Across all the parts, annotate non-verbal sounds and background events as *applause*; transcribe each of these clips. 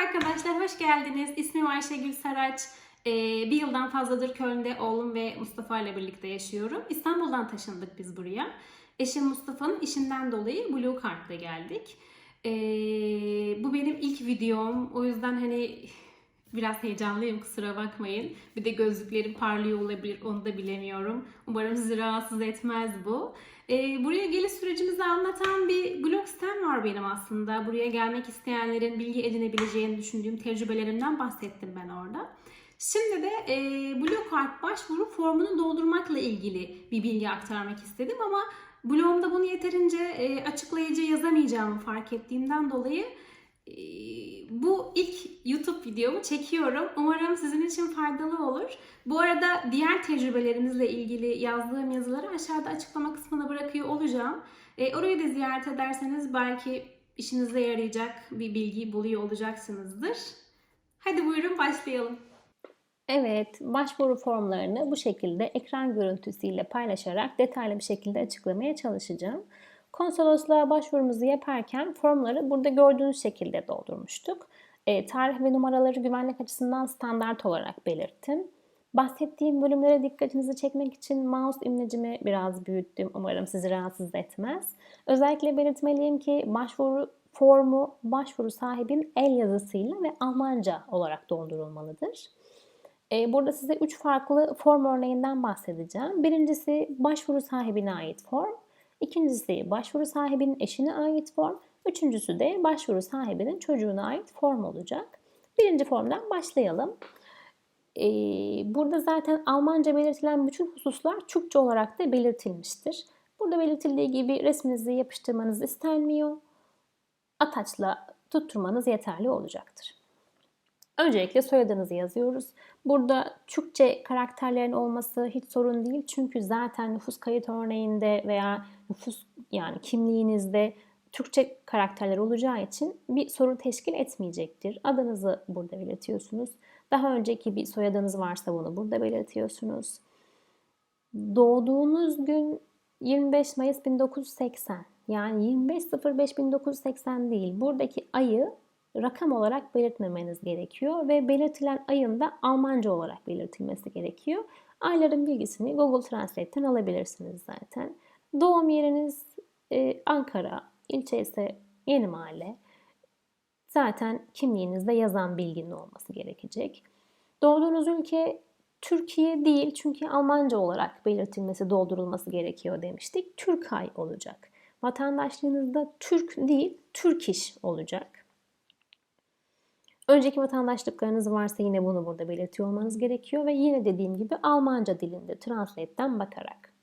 arkadaşlar, hoş geldiniz. İsmim Ayşegül Saraç. Ee, bir yıldan fazladır Köln'de oğlum ve Mustafa ile birlikte yaşıyorum. İstanbul'dan taşındık biz buraya. Eşim Mustafa'nın işinden dolayı Blue Card'la geldik. Ee, bu benim ilk videom. O yüzden hani biraz heyecanlıyım kusura bakmayın. Bir de gözlüklerim parlıyor olabilir onu da bilemiyorum. Umarım sizi rahatsız etmez bu. Ee, buraya geliş sürecimizi anlatan bir blog sitem var benim aslında. Buraya gelmek isteyenlerin bilgi edinebileceğini düşündüğüm tecrübelerimden bahsettim ben orada. Şimdi de e, blog kart başvuru formunu doldurmakla ilgili bir bilgi aktarmak istedim ama blogumda bunu yeterince e, açıklayıcı yazamayacağımı fark ettiğimden dolayı bu ilk YouTube videomu çekiyorum. Umarım sizin için faydalı olur. Bu arada diğer tecrübelerimizle ilgili yazdığım yazıları aşağıda açıklama kısmına bırakıyor olacağım. E, orayı da ziyaret ederseniz belki işinize yarayacak bir bilgi buluyor olacaksınızdır. Hadi buyurun başlayalım. Evet, başvuru formlarını bu şekilde ekran görüntüsüyle paylaşarak detaylı bir şekilde açıklamaya çalışacağım. Konsolosluğa başvurumuzu yaparken formları burada gördüğünüz şekilde doldurmuştuk. E, tarih ve numaraları güvenlik açısından standart olarak belirttim. Bahsettiğim bölümlere dikkatinizi çekmek için mouse imlecimi biraz büyüttüm. Umarım sizi rahatsız etmez. Özellikle belirtmeliyim ki başvuru formu başvuru sahibinin el yazısıyla ve Almanca olarak doldurulmalıdır. Ee, burada size 3 farklı form örneğinden bahsedeceğim. Birincisi başvuru sahibine ait form. İkincisi başvuru sahibinin eşine ait form. Üçüncüsü de başvuru sahibinin çocuğuna ait form olacak. Birinci formdan başlayalım. Ee, burada zaten Almanca belirtilen bütün hususlar Türkçe olarak da belirtilmiştir. Burada belirtildiği gibi resminizi yapıştırmanız istenmiyor. Ataçla tutturmanız yeterli olacaktır. Öncelikle soyadınızı yazıyoruz. Burada Türkçe karakterlerin olması hiç sorun değil. Çünkü zaten nüfus kayıt örneğinde veya nüfus yani kimliğinizde Türkçe karakterler olacağı için bir sorun teşkil etmeyecektir. Adınızı burada belirtiyorsunuz. Daha önceki bir soyadınız varsa bunu burada belirtiyorsunuz. Doğduğunuz gün 25 Mayıs 1980. Yani 25.05.1980 değil. Buradaki ayı rakam olarak belirtmemeniz gerekiyor ve belirtilen ayın da Almanca olarak belirtilmesi gerekiyor. Ayların bilgisini Google Translate'ten alabilirsiniz zaten. Doğum yeriniz e, Ankara, ilçe ise Yeni Mahalle. Zaten kimliğinizde yazan bilginin olması gerekecek. Doğduğunuz ülke Türkiye değil çünkü Almanca olarak belirtilmesi, doldurulması gerekiyor demiştik. Türkay olacak. Vatandaşlığınızda Türk değil, Türk olacak. Önceki vatandaşlıklarınız varsa yine bunu burada belirtiyor olmanız gerekiyor ve yine dediğim gibi Almanca dilinde Translate'den bakarak.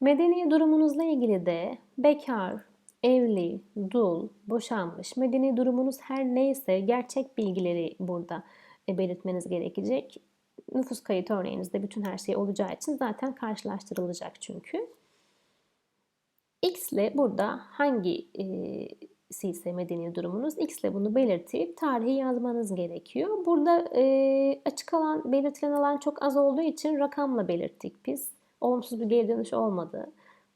Medeni durumunuzla ilgili de bekar, evli, dul, boşanmış, medeni durumunuz her neyse gerçek bilgileri burada e, belirtmeniz gerekecek. Nüfus kayıt örneğinizde bütün her şey olacağı için zaten karşılaştırılacak çünkü. X ile burada hangi e, ise medeni durumunuz X ile bunu belirtip tarihi yazmanız gerekiyor. Burada e, açık alan, belirtilen alan çok az olduğu için rakamla belirttik biz. Olumsuz bir geri dönüş olmadı.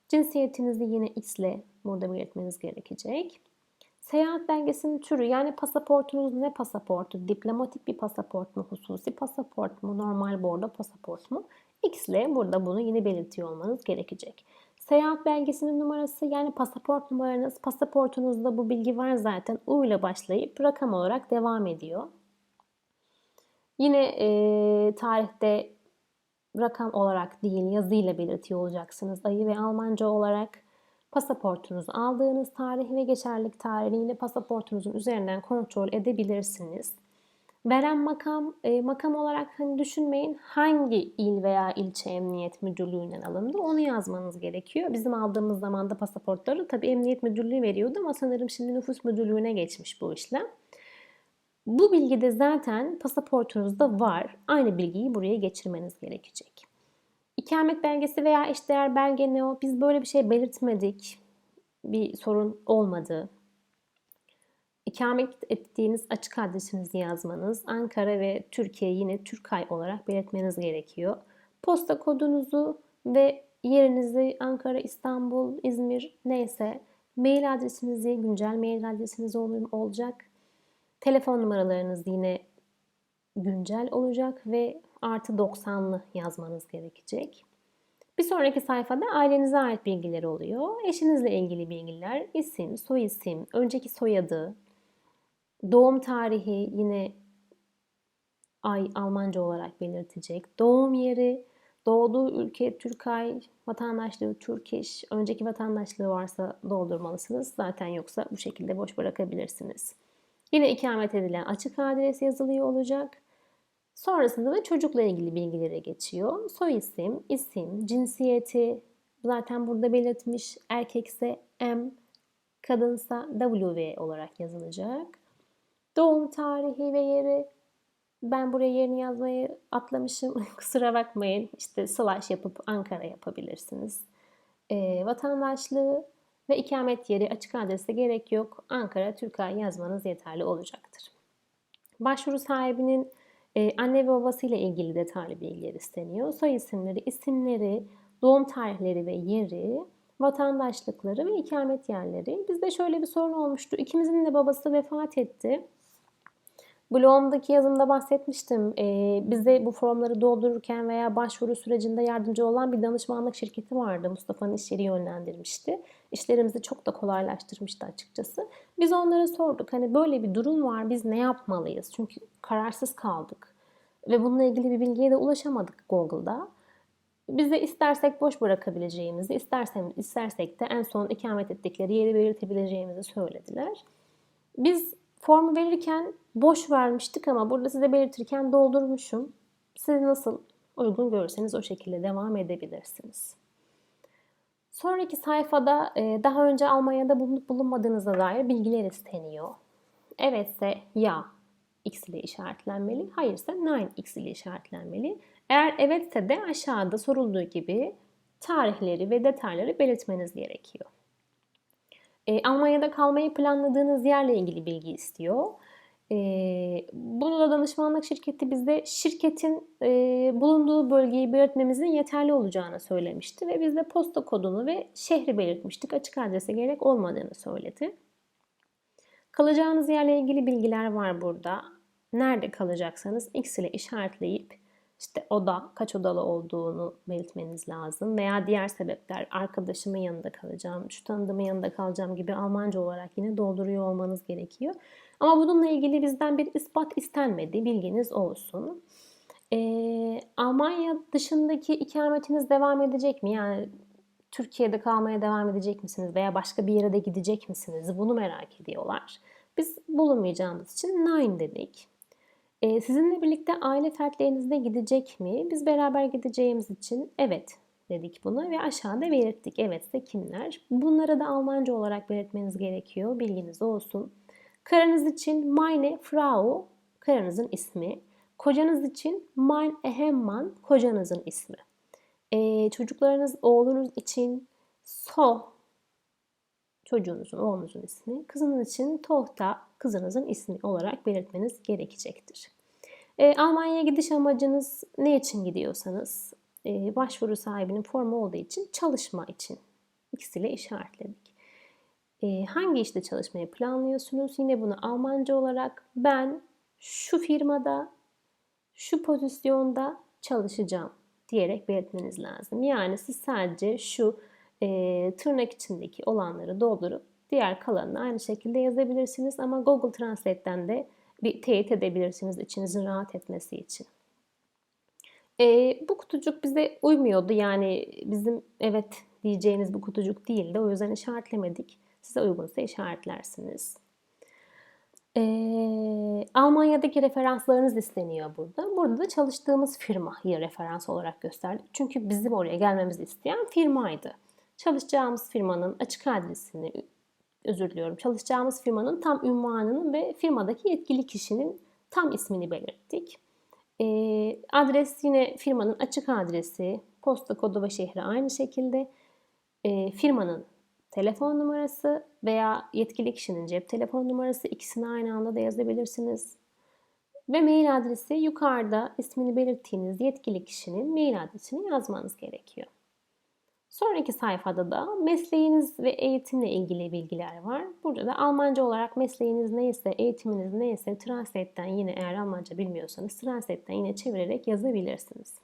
Cinsiyetinizi yine X ile burada belirtmeniz gerekecek. Seyahat belgesinin türü yani pasaportunuz ne pasaportu? Diplomatik bir pasaport mu? Hususi pasaport mu? Normal bordo pasaport mu? X ile burada bunu yine belirtiyor olmanız gerekecek. Seyahat belgesinin numarası yani pasaport numaranız, pasaportunuzda bu bilgi var zaten. U ile başlayıp rakam olarak devam ediyor. Yine e, tarihte rakam olarak değil yazıyla belirtiyor olacaksınız ayı ve Almanca olarak pasaportunuzu aldığınız tarih ve geçerlilik tarihini pasaportunuzun üzerinden kontrol edebilirsiniz. Veren makam, e, makam olarak hani düşünmeyin hangi il veya ilçe emniyet müdürlüğünden alındı onu yazmanız gerekiyor. Bizim aldığımız zaman da pasaportları tabii emniyet müdürlüğü veriyordu ama sanırım şimdi nüfus müdürlüğüne geçmiş bu işlem. Bu bilgi de zaten pasaportunuzda var. Aynı bilgiyi buraya geçirmeniz gerekecek. İkamet belgesi veya eşdeğer belge ne o? Biz böyle bir şey belirtmedik. Bir sorun olmadı. İkamet ettiğiniz açık adresinizi yazmanız, Ankara ve Türkiye yine Türkay olarak belirtmeniz gerekiyor. Posta kodunuzu ve yerinizi Ankara, İstanbul, İzmir neyse mail adresinizi, güncel mail adresiniz olacak. Telefon numaralarınız yine güncel olacak ve artı 90'lı yazmanız gerekecek. Bir sonraki sayfada ailenize ait bilgileri oluyor. Eşinizle ilgili bilgiler, isim, soy isim, önceki soyadı, doğum tarihi yine ay Almanca olarak belirtecek. Doğum yeri, doğduğu ülke Türkay, vatandaşlığı Türk iş, önceki vatandaşlığı varsa doldurmalısınız. Zaten yoksa bu şekilde boş bırakabilirsiniz. Yine ikamet edilen açık adres yazılıyor olacak. Sonrasında da çocukla ilgili bilgilere geçiyor. Soy isim, isim, cinsiyeti zaten burada belirtmiş. Erkekse M, kadınsa W olarak yazılacak. Doğum tarihi ve yeri ben buraya yerini yazmayı atlamışım. *laughs* Kusura bakmayın. İşte slash yapıp Ankara yapabilirsiniz. E, vatandaşlığı ve ikamet yeri açık adrese gerek yok. Ankara, Türkiye yazmanız yeterli olacaktır. Başvuru sahibinin e, anne ve babasıyla ilgili detaylı bilgiler isteniyor. Soy isimleri, isimleri, doğum tarihleri ve yeri, vatandaşlıkları ve ikamet yerleri. Bizde şöyle bir sorun olmuştu. İkimizin de babası vefat etti. Blogumdaki yazımda bahsetmiştim. Ee, bize bu formları doldururken veya başvuru sürecinde yardımcı olan bir danışmanlık şirketi vardı. Mustafa'nın iş yeri yönlendirmişti. İşlerimizi çok da kolaylaştırmıştı açıkçası. Biz onlara sorduk. Hani böyle bir durum var. Biz ne yapmalıyız? Çünkü kararsız kaldık. Ve bununla ilgili bir bilgiye de ulaşamadık Google'da. Bize istersek boş bırakabileceğimizi, istersek, istersek de en son ikamet ettikleri yeri belirtebileceğimizi söylediler. Biz formu verirken boş vermiştik ama burada size belirtirken doldurmuşum. Siz nasıl uygun görürseniz o şekilde devam edebilirsiniz. Sonraki sayfada e, daha önce Almanya'da bulunup bulunmadığınıza dair bilgiler isteniyor. Evetse ya x ile işaretlenmeli, hayırsa nein x ile işaretlenmeli. Eğer evetse de aşağıda sorulduğu gibi tarihleri ve detayları belirtmeniz gerekiyor. E, Almanya'da kalmayı planladığınız yerle ilgili bilgi istiyor. E, bunu da danışmanlık şirketi bizde şirketin e, bulunduğu bölgeyi belirtmemizin yeterli olacağını söylemişti ve biz de posta kodunu ve şehri belirtmiştik. Açık adrese gerek olmadığını söyledi. Kalacağınız yerle ilgili bilgiler var burada. Nerede kalacaksanız X ile işaretleyip işte oda, kaç odalı olduğunu belirtmeniz lazım. Veya diğer sebepler arkadaşımın yanında kalacağım, şu tanıdığımın yanında kalacağım gibi Almanca olarak yine dolduruyor olmanız gerekiyor. Ama bununla ilgili bizden bir ispat istenmedi. Bilginiz olsun. Ee, Almanya dışındaki ikametiniz devam edecek mi? Yani Türkiye'de kalmaya devam edecek misiniz? Veya başka bir yere de gidecek misiniz? Bunu merak ediyorlar. Biz bulunmayacağımız için nine dedik. Ee, sizinle birlikte aile fertleriniz de gidecek mi? Biz beraber gideceğimiz için evet dedik buna ve aşağıda belirttik. Evetse kimler? Bunları da Almanca olarak belirtmeniz gerekiyor. Bilginiz olsun. Karınız için meine Frau, karınızın ismi. Kocanız için mein Ehemann, kocanızın ismi. Ee, çocuklarınız, oğlunuz için So, çocuğunuzun, oğlunuzun ismi. Kızınız için Tohta, kızınızın ismi olarak belirtmeniz gerekecektir. Ee, Almanya'ya gidiş amacınız ne için gidiyorsanız, e, başvuru sahibinin formu olduğu için çalışma için ikisiyle işaretledik. E, hangi işte çalışmayı planlıyorsunuz? Yine bunu Almanca olarak ben şu firmada, şu pozisyonda çalışacağım diyerek belirtmeniz lazım. Yani siz sadece şu e, tırnak içindeki olanları doldurup diğer kalanını aynı şekilde yazabilirsiniz. Ama Google Translate'ten de bir teyit edebilirsiniz içinizin rahat etmesi için. E, bu kutucuk bize uymuyordu. Yani bizim evet diyeceğiniz bu kutucuk değildi. O yüzden işaretlemedik. Size uygunsa işaretlersiniz. Ee, Almanya'daki referanslarınız isteniyor burada. Burada da çalıştığımız firmayı referans olarak gösterdik. Çünkü bizim oraya gelmemizi isteyen firmaydı. Çalışacağımız firmanın açık adresini, özür diliyorum, çalışacağımız firmanın tam ünvanını ve firmadaki yetkili kişinin tam ismini belirttik. Ee, adres yine firmanın açık adresi, posta kodu ve şehri aynı şekilde. Ee, firmanın telefon numarası veya yetkili kişinin cep telefon numarası ikisini aynı anda da yazabilirsiniz. Ve mail adresi yukarıda ismini belirttiğiniz yetkili kişinin mail adresini yazmanız gerekiyor. Sonraki sayfada da mesleğiniz ve eğitimle ilgili bilgiler var. Burada da Almanca olarak mesleğiniz neyse, eğitiminiz neyse Translate'den yine eğer Almanca bilmiyorsanız Translate'den yine çevirerek yazabilirsiniz.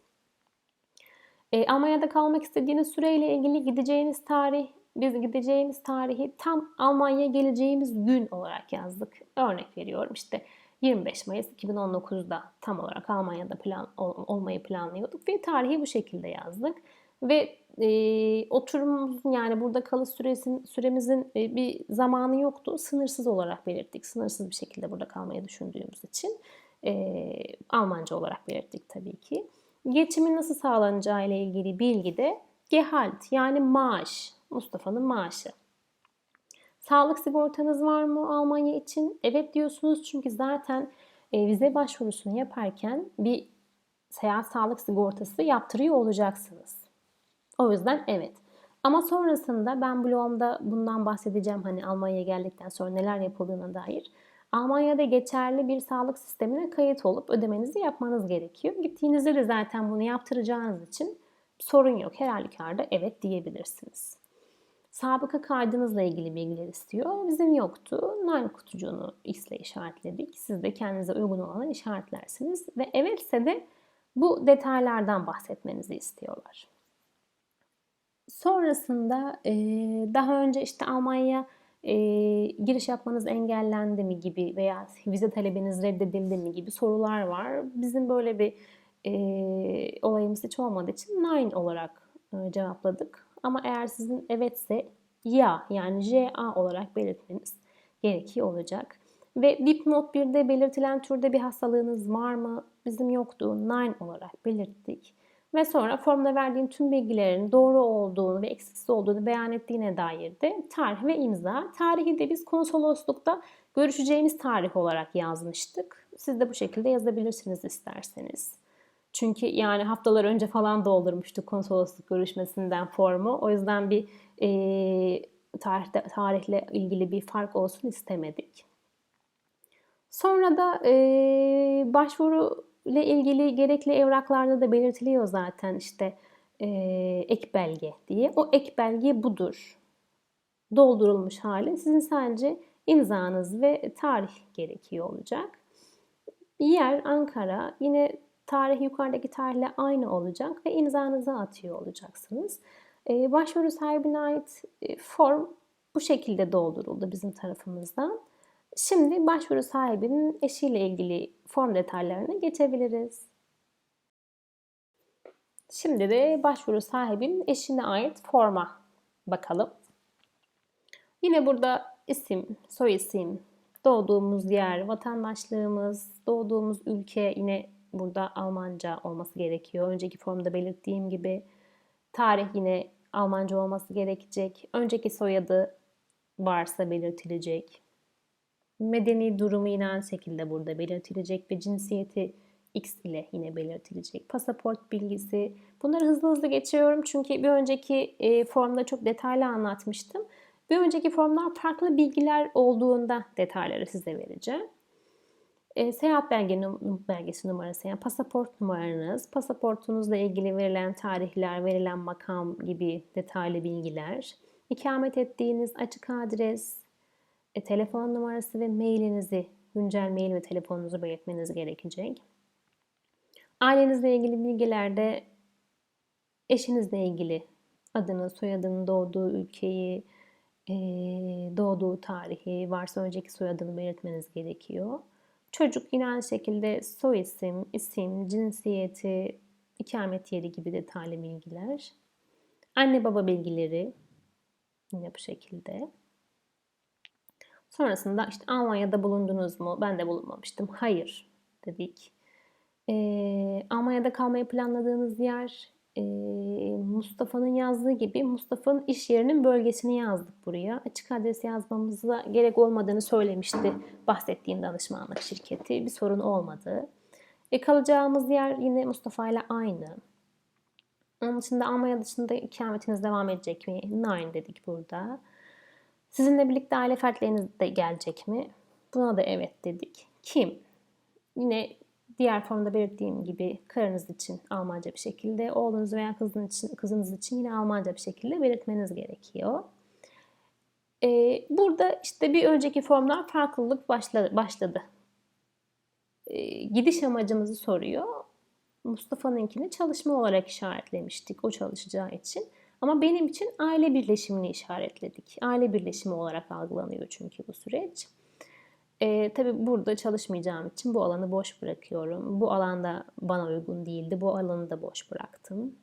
E, Almanya'da kalmak istediğiniz süreyle ilgili gideceğiniz tarih, biz gideceğimiz tarihi tam Almanya'ya geleceğimiz gün olarak yazdık. Örnek veriyorum işte 25 Mayıs 2019'da tam olarak Almanya'da plan ol, olmayı planlıyorduk ve tarihi bu şekilde yazdık. Ve e, oturumumuzun yani burada kalış süresin, süremizin e, bir zamanı yoktu. Sınırsız olarak belirttik. Sınırsız bir şekilde burada kalmayı düşündüğümüz için e, Almanca olarak belirttik tabii ki. Geçimin nasıl sağlanacağı ile ilgili bilgi de Gehalt yani maaş. Mustafa'nın maaşı. Sağlık sigortanız var mı Almanya için? Evet diyorsunuz çünkü zaten e, vize başvurusunu yaparken bir seyahat sağlık sigortası yaptırıyor olacaksınız. O yüzden evet. Ama sonrasında ben blogumda bundan bahsedeceğim hani Almanya'ya geldikten sonra neler yapıldığına dair. Almanya'da geçerli bir sağlık sistemine kayıt olup ödemenizi yapmanız gerekiyor. Gittiğinizde de zaten bunu yaptıracağınız için sorun yok. Her halükarda evet diyebilirsiniz. Sabıka kaydınızla ilgili bilgiler istiyor. Bizim yoktu. Nine kutucuğunu X ile işaretledik. Siz de kendinize uygun olanı işaretlersiniz. Ve evetse de bu detaylardan bahsetmenizi istiyorlar. Sonrasında daha önce işte Almanya giriş yapmanız engellendi mi gibi veya vize talebiniz reddedildi mi gibi sorular var. Bizim böyle bir olayımız hiç olmadığı için nine olarak cevapladık. Ama eğer sizin evetse ya yani JA olarak belirtmeniz gerekiyor olacak. Ve dipnot 1'de belirtilen türde bir hastalığınız var mı? Bizim yoktu. Nine olarak belirttik. Ve sonra formda verdiğim tüm bilgilerin doğru olduğunu ve eksiksiz olduğunu beyan ettiğine dair de tarih ve imza. Tarihi de biz konsoloslukta görüşeceğimiz tarih olarak yazmıştık. Siz de bu şekilde yazabilirsiniz isterseniz. Çünkü yani haftalar önce falan doldurmuştuk konsolosluk görüşmesinden formu. O yüzden bir e, tarihte, tarihle ilgili bir fark olsun istemedik. Sonra da e, başvuru ile ilgili gerekli evraklarda da belirtiliyor zaten işte e, ek belge diye. O ek belge budur. Doldurulmuş hali. Sizin sadece imzanız ve tarih gerekiyor olacak. Yer Ankara. Yine tarih yukarıdaki tarihle aynı olacak ve imzanızı atıyor olacaksınız. Ee, başvuru sahibine ait e, form bu şekilde dolduruldu bizim tarafımızdan. Şimdi başvuru sahibinin eşiyle ilgili form detaylarına geçebiliriz. Şimdi de başvuru sahibinin eşine ait forma bakalım. Yine burada isim, soy isim, doğduğumuz yer, vatandaşlığımız, doğduğumuz ülke yine burada Almanca olması gerekiyor. Önceki formda belirttiğim gibi tarih yine Almanca olması gerekecek. Önceki soyadı varsa belirtilecek. Medeni durumu yine aynı şekilde burada belirtilecek ve cinsiyeti X ile yine belirtilecek. Pasaport bilgisi. Bunları hızlı hızlı geçiyorum çünkü bir önceki e, formda çok detaylı anlatmıştım. Bir önceki formlar farklı bilgiler olduğunda detayları size vereceğim. E, seyahat belge, belgesi numarası yani pasaport numaranız, pasaportunuzla ilgili verilen tarihler, verilen makam gibi detaylı bilgiler, ikamet ettiğiniz açık adres, e, telefon numarası ve mailinizi, güncel mail ve telefonunuzu belirtmeniz gerekecek. Ailenizle ilgili bilgilerde eşinizle ilgili adını, soyadını, doğduğu ülkeyi, doğduğu tarihi, varsa önceki soyadını belirtmeniz gerekiyor. Çocuk yine aynı şekilde soy isim, isim, cinsiyeti, ikamet yeri gibi detaylı bilgiler. Anne baba bilgileri yine bu şekilde. Sonrasında işte Almanya'da bulundunuz mu? Ben de bulunmamıştım. Hayır dedik. Ee, Almanya'da kalmayı planladığınız yer Mustafa'nın yazdığı gibi Mustafa'nın iş yerinin bölgesini yazdık buraya. Açık adres yazmamıza gerek olmadığını söylemişti bahsettiğim danışmanlık şirketi. Bir sorun olmadı. E, kalacağımız yer yine Mustafa ile aynı. Onun dışında Almanya dışında ikametiniz devam edecek mi? Nine dedik burada. Sizinle birlikte aile fertleriniz de gelecek mi? Buna da evet dedik. Kim? Yine Diğer formda belirttiğim gibi karınız için Almanca bir şekilde, oğlunuz veya kızınız için, kızınız için yine Almanca bir şekilde belirtmeniz gerekiyor. Ee, burada işte bir önceki formdan farklılık başladı. başladı. Ee, gidiş amacımızı soruyor. Mustafa'nınkini çalışma olarak işaretlemiştik o çalışacağı için. Ama benim için aile birleşimini işaretledik. Aile birleşimi olarak algılanıyor çünkü bu süreç. Ee, tabii burada çalışmayacağım için bu alanı boş bırakıyorum. Bu alanda bana uygun değildi. Bu alanı da boş bıraktım.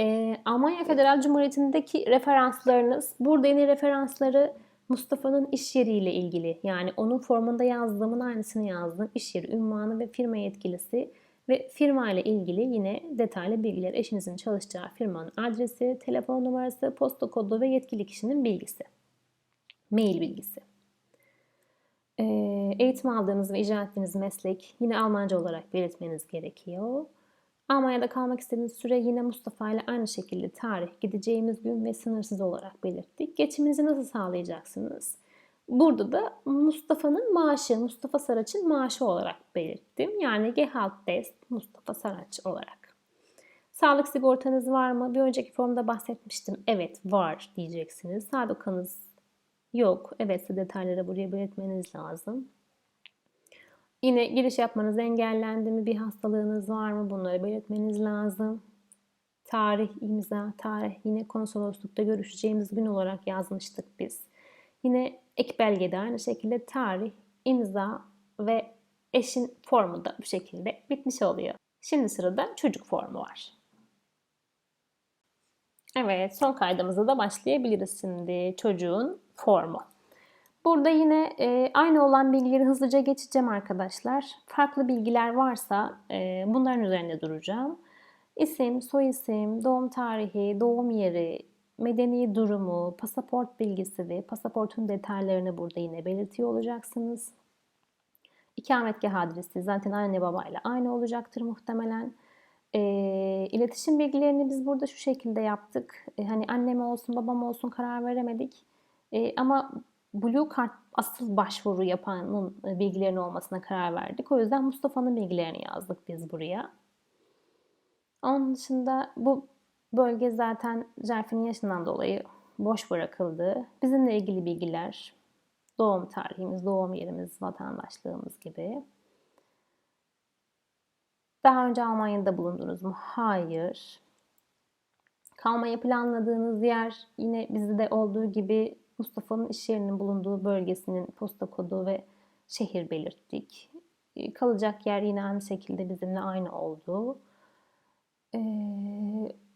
Ee, Almanya Federal Cumhuriyeti'ndeki referanslarınız, burada yeni referansları Mustafa'nın iş yeriyle ilgili yani onun formunda yazdığımın aynısını yazdım. İş yeri, ünvanı ve firma yetkilisi ve firma ile ilgili yine detaylı bilgiler. Eşinizin çalışacağı firmanın adresi, telefon numarası, posta kodu ve yetkili kişinin bilgisi. Mail bilgisi. Ee, eğitim aldığınız ve icra ettiğiniz meslek yine Almanca olarak belirtmeniz gerekiyor. Almanya'da kalmak istediğiniz süre yine Mustafa ile aynı şekilde tarih, gideceğimiz gün ve sınırsız olarak belirttik. Geçiminizi nasıl sağlayacaksınız? Burada da Mustafa'nın maaşı, Mustafa Saraç'ın maaşı olarak belirttim. Yani Gehalt des Mustafa Saraç olarak. Sağlık sigortanız var mı? Bir önceki formda bahsetmiştim. Evet var diyeceksiniz. Sabıkanız yok. Evet detayları buraya belirtmeniz lazım. Yine giriş yapmanız engellendi mi? Bir hastalığınız var mı? Bunları belirtmeniz lazım. Tarih, imza, tarih yine konsoloslukta görüşeceğimiz gün olarak yazmıştık biz. Yine ek belgede aynı şekilde tarih, imza ve eşin formu da bu şekilde bitmiş oluyor. Şimdi sırada çocuk formu var. Evet, son kaydımıza da başlayabiliriz şimdi. Çocuğun formu. Burada yine e, aynı olan bilgileri hızlıca geçeceğim arkadaşlar. Farklı bilgiler varsa e, bunların üzerinde duracağım. İsim, soyisim, doğum tarihi, doğum yeri, medeni durumu, pasaport bilgisi ve pasaportun detaylarını burada yine belirtiyor olacaksınız. İkametgah adresi zaten anne babayla aynı olacaktır muhtemelen. E, iletişim bilgilerini biz burada şu şekilde yaptık. E, hani annem olsun babam olsun karar veremedik. E, ama Blue Card asıl başvuru yapanın bilgilerinin olmasına karar verdik. O yüzden Mustafa'nın bilgilerini yazdık biz buraya. Onun dışında bu bölge zaten Cerfin'in yaşından dolayı boş bırakıldı. Bizimle ilgili bilgiler, doğum tarihimiz, doğum yerimiz, vatandaşlığımız gibi. Daha önce Almanya'da bulundunuz mu? Hayır. Kalmayı planladığınız yer yine bizde olduğu gibi Mustafa'nın iş yerinin bulunduğu bölgesinin posta kodu ve şehir belirttik. Ee, kalacak yer yine aynı şekilde bizimle aynı oldu. Ee,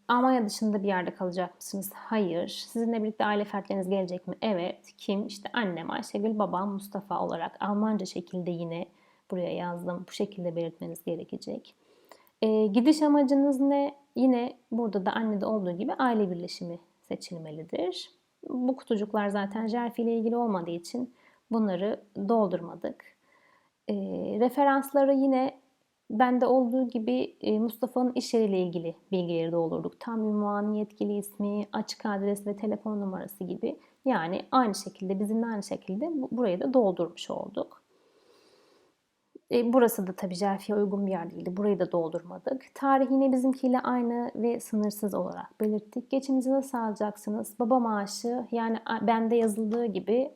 Almanya dışında bir yerde kalacak mısınız? Hayır. Sizinle birlikte aile fertleriniz gelecek mi? Evet. Kim? İşte annem Ayşegül, babam Mustafa olarak Almanca şekilde yine buraya yazdım. Bu şekilde belirtmeniz gerekecek. Ee, gidiş amacınız ne? Yine burada da annede olduğu gibi aile birleşimi seçilmelidir. Bu kutucuklar zaten Jerfi ile ilgili olmadığı için bunları doldurmadık. E, referansları yine bende olduğu gibi e, Mustafa'nın iş yeriyle ilgili bilgileri doldurduk. Tam ünvanı, yetkili ismi, açık adres ve telefon numarası gibi. Yani aynı şekilde bizimle aynı şekilde burayı da doldurmuş olduk. E, burası da tabii Jerfi'ye uygun bir yer değildi. Burayı da doldurmadık. Tarih yine bizimkiyle aynı ve sınırsız olarak belirttik. Geçiminizi nasıl sağlayacaksınız? Baba maaşı yani bende yazıldığı gibi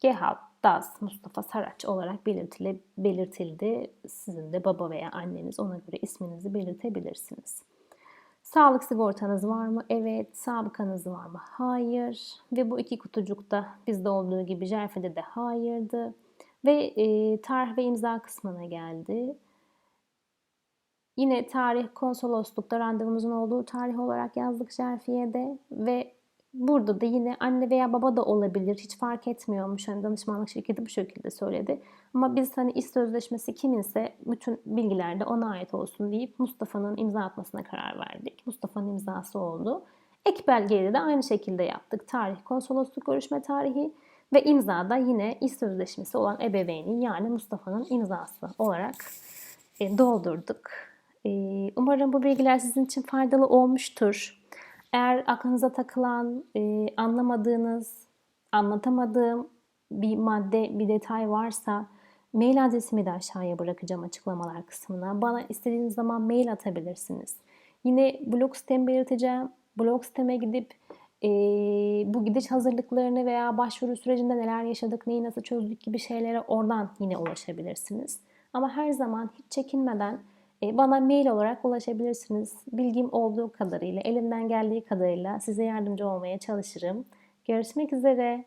Gehalt, Das, Mustafa Saraç olarak belirtile, belirtildi. Sizin de baba veya anneniz ona göre isminizi belirtebilirsiniz. Sağlık sigortanız var mı? Evet. Sabıkanız var mı? Hayır. Ve bu iki kutucukta bizde olduğu gibi Jerfi'de de hayırdı. Ve e, tarih ve imza kısmına geldi. Yine tarih konsoloslukta randevumuzun olduğu tarih olarak yazdık Şerfiye'de ve burada da yine anne veya baba da olabilir. Hiç fark etmiyormuş. Hani danışmanlık şirketi bu şekilde söyledi. Ama biz hani iş sözleşmesi kiminse bütün bilgiler de ona ait olsun deyip Mustafa'nın imza atmasına karar verdik. Mustafa'nın imzası oldu. Ek belgeleri de aynı şekilde yaptık. Tarih, konsolosluk görüşme tarihi ve imzada yine iş sözleşmesi olan ebeveynin yani Mustafa'nın imzası olarak e, doldurduk. E, umarım bu bilgiler sizin için faydalı olmuştur. Eğer aklınıza takılan, e, anlamadığınız, anlatamadığım bir madde, bir detay varsa Mail adresimi de aşağıya bırakacağım açıklamalar kısmına. Bana istediğiniz zaman mail atabilirsiniz. Yine blog sitemi belirteceğim. Blog siteme gidip e, bu gidiş hazırlıklarını veya başvuru sürecinde neler yaşadık, neyi nasıl çözdük gibi şeylere oradan yine ulaşabilirsiniz. Ama her zaman hiç çekinmeden e, bana mail olarak ulaşabilirsiniz. Bilgim olduğu kadarıyla, elimden geldiği kadarıyla size yardımcı olmaya çalışırım. Görüşmek üzere.